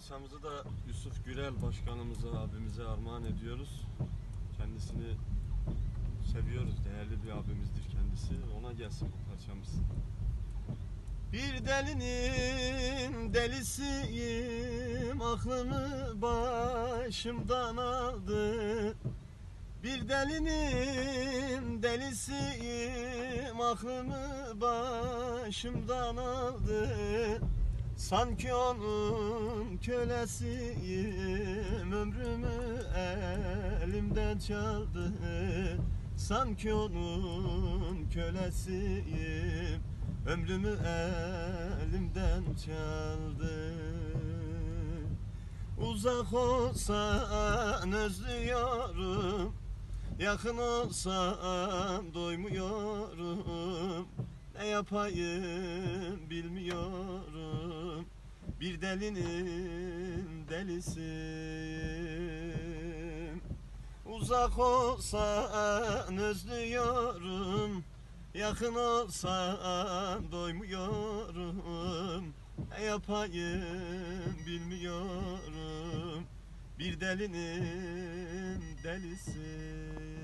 Parçamızı da Yusuf Gürel başkanımıza, abimize armağan ediyoruz. Kendisini seviyoruz. Değerli bir abimizdir kendisi. Ona gelsin bu parçamız. Bir delinin delisiyim Aklımı başımdan aldı Bir delinin delisiyim Aklımı başımdan aldı Sanki onun kölesiyim Ömrümü elimden çaldı. Sanki onun kölesiyim Ömrümü elimden çaldı. Uzak olsan özlüyorum Yakın olsan doymuyorum. Ne yapayım bilmiyorum Bir delinin delisiyim Uzak olsan özlüyorum Yakın olsan doymuyorum. Ne yapayım bilmiyorum. Bir delinin delisi